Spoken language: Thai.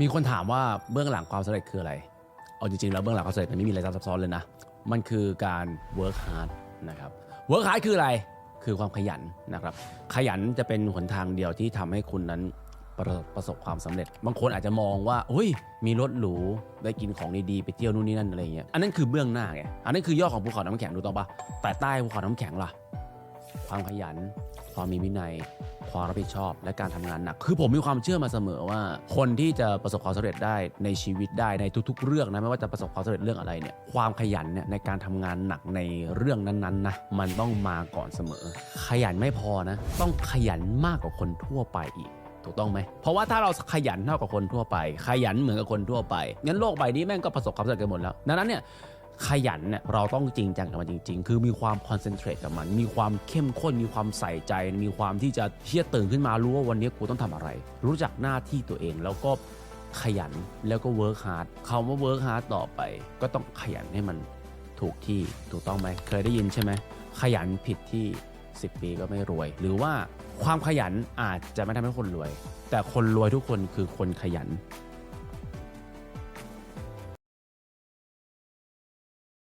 มีคนถามว่าเบื้องหลังความสำเร็จคืออะไร เอาจริงๆแล้วเบื้องหลังความสำเร็จมันไม่มีอะไรซับซ้อนเลยนะ มันคือการ work hard นะครับ work hard คืออะไร คือความขยันนะครับ ขยันจะเป็นหนทางเดียวที่ทำให้คุณนั้นประประสบความสำเร็จ บางคนอาจจะมองว่าเฮ้ย มีรถหรู ได้กินของดีๆ ไปเที่ยวนู่นนี่นั่นอะไรเงี้ย อันนั้นคือเบื้องหน้าไง อันนั้นคือยอดของภูเขาน้ำแข็งดูต่องปะแต่ใต้ภูเขาน้ำแข็งล่ะ ความขยัน ความมีวินัย ความรับผิดชอบ และการทำงานหนัก คือผมมีความเชื่อมาเสมอว่า คนที่จะประสบความสำเร็จได้ในชีวิตได้ในทุก ๆ เรื่องนะไม่ว่าจะประสบความสำเร็จเรื่องอะไรเนี่ยความขยันเนี่ยในการทำงานหนักในเรื่องนั้นๆนะมันต้องมาก่อนเสมอ ขยันไม่พอนะ ต้องขยันมากกว่าคนทั่วไปอีกถูกต้องไหม เพราะว่าถ้าเราขยันเท่ากับคนทั่วไป ขยันเหมือนกับคนทั่วไป งั้นโลกใบนี้แม่งก็ประสบความสำเร็จกันหมดแล้ว ดังนั้นเนี่ย ขยันเนี่ยเราต้องจริงจังกับมันจริง ๆ คือมีความคอนเซนเทรตกับมัน มีความเข้มข้น มีความใส่ใจ มีความที่จะเที่ยตื่นขึ้นมารู้ว่าวันนี้กูต้องทำอะไร รู้จักหน้าที่ตัวเองแล้วก็ขยันแล้วก็เวิร์คฮาร์ดคำว่าเวิร์คฮาร์ดต่อไป ก็ต้องขยันให้มันถูกที่ถูกต้องไหมเคยได้ยินใช่ไหมขยันผิดที่ 10 ปีก็ไม่รวย หรือว่าความขยันอาจจะไม่ทำให้คนรวย แต่คนรวยทุกคนคือคนขยัน